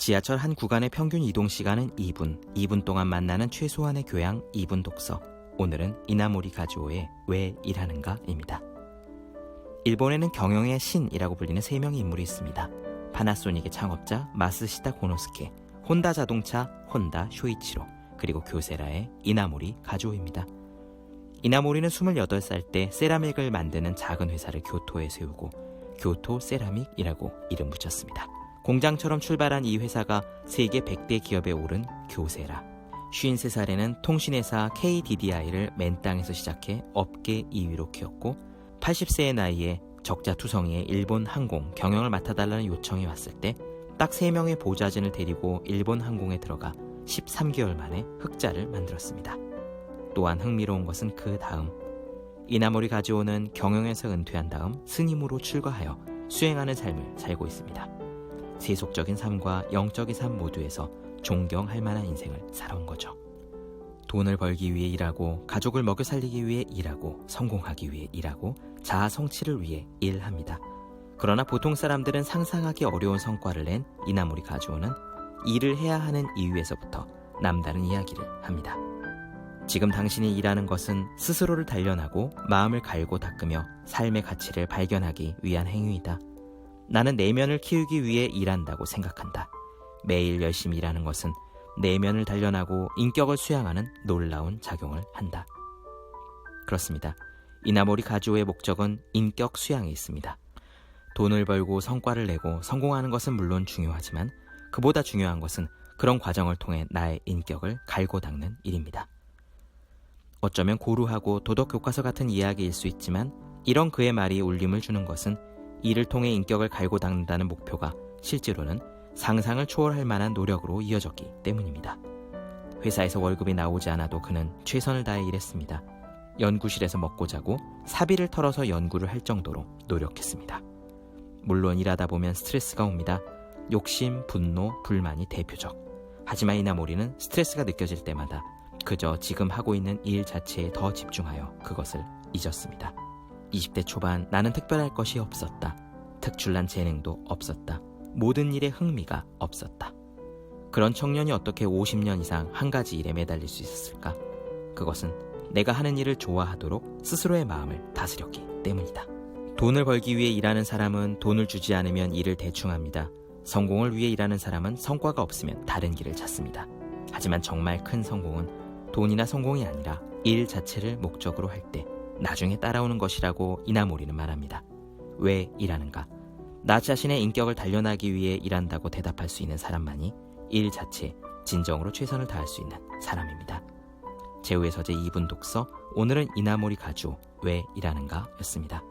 지하철 한 구간의 평균 이동 시간은 2분. 2분 동안 만나는 최소한의 교양 2분 독서. 오늘은 이나모리 가즈오의 왜 일하는가입니다. 일본에는 경영의 신이라고 불리는 세 명의 인물이 있습니다. 파나소닉의 창업자 마스시타 고노스케, 혼다 자동차 혼다 쇼이치로, 그리고 교세라의 이나모리 가즈오입니다. 이나모리는 28살 때 세라믹을 만드는 작은 회사를 교토에 세우고 교토 세라믹이라고 이름 붙였습니다. 공장처럼 출발한 이 회사가 세계 100대 기업에 오른 교세라. 53살에는 통신회사 KDDI를 맨 땅에서 시작해 업계 2위로 키웠고 80세의 나이에 적자투성이의 일본 항공 경영을 맡아달라는 요청이 왔을 때 딱 3명의 보좌진을 데리고 일본 항공에 들어가 13개월 만에 흑자를 만들었습니다. 또한 흥미로운 것은 그 다음 이나모리 가지오는 경영에서 은퇴한 다음 스님으로 출가하여 수행하는 삶을 살고 있습니다. 세속적인 삶과 영적인 삶 모두에서 존경할 만한 인생을 살아온 거죠. 돈을 벌기 위해 일하고 가족을 먹여 살리기 위해 일하고 성공하기 위해 일하고 자아 성취를 위해 일합니다. 그러나 보통 사람들은 상상하기 어려운 성과를 낸 이나모리 가주오는 일을 해야 하는 이유에서부터 남다른 이야기를 합니다. 지금 당신이 일하는 것은 스스로를 단련하고 마음을 갈고 닦으며 삶의 가치를 발견하기 위한 행위이다. 나는 내면을 키우기 위해 일한다고 생각한다. 매일 열심히 일하는 것은 내면을 단련하고 인격을 수양하는 놀라운 작용을 한다. 그렇습니다. 이나모리 가주오의 목적은 인격 수양에 있습니다. 돈을 벌고 성과를 내고 성공하는 것은 물론 중요하지만 그보다 중요한 것은 그런 과정을 통해 나의 인격을 갈고 닦는 일입니다. 어쩌면 고루하고 도덕 교과서 같은 이야기일 수 있지만 이런 그의 말이 울림을 주는 것은 이를 통해 인격을 갈고 닦는다는 목표가 실제로는 상상을 초월할 만한 노력으로 이어졌기 때문입니다. 회사에서 월급이 나오지 않아도 그는 최선을 다해 일했습니다. 연구실에서 먹고 자고 사비를 털어서 연구를 할 정도로 노력했습니다. 물론 일하다 보면 스트레스가 옵니다. 욕심, 분노, 불만이 대표적. 하지만 이나모리는 스트레스가 느껴질 때마다 그저 지금 하고 있는 일 자체에 더 집중하여 그것을 잊었습니다. 20대 초반 나는 특별할 것이 없었다. 특출난 재능도 없었다. 모든 일에 흥미가 없었다. 그런 청년이 어떻게 50년 이상 한 가지 일에 매달릴 수 있었을까? 그것은 내가 하는 일을 좋아하도록 스스로의 마음을 다스렸기 때문이다. 돈을 벌기 위해 일하는 사람은 돈을 주지 않으면 일을 대충 합니다. 성공을 위해 일하는 사람은 성과가 없으면 다른 길을 찾습니다. 하지만 정말 큰 성공은 돈이나 성공이 아니라 일 자체를 목적으로 할 때 나중에 따라오는 것이라고 이나모리는 말합니다. 왜 일하는가? 나 자신의 인격을 단련하기 위해 일한다고 대답할 수 있는 사람만이 일 자체에 진정으로 최선을 다할 수 있는 사람입니다. 제우의 서재 2분 독서 오늘은 이나모리 가주 왜 일하는가 였습니다.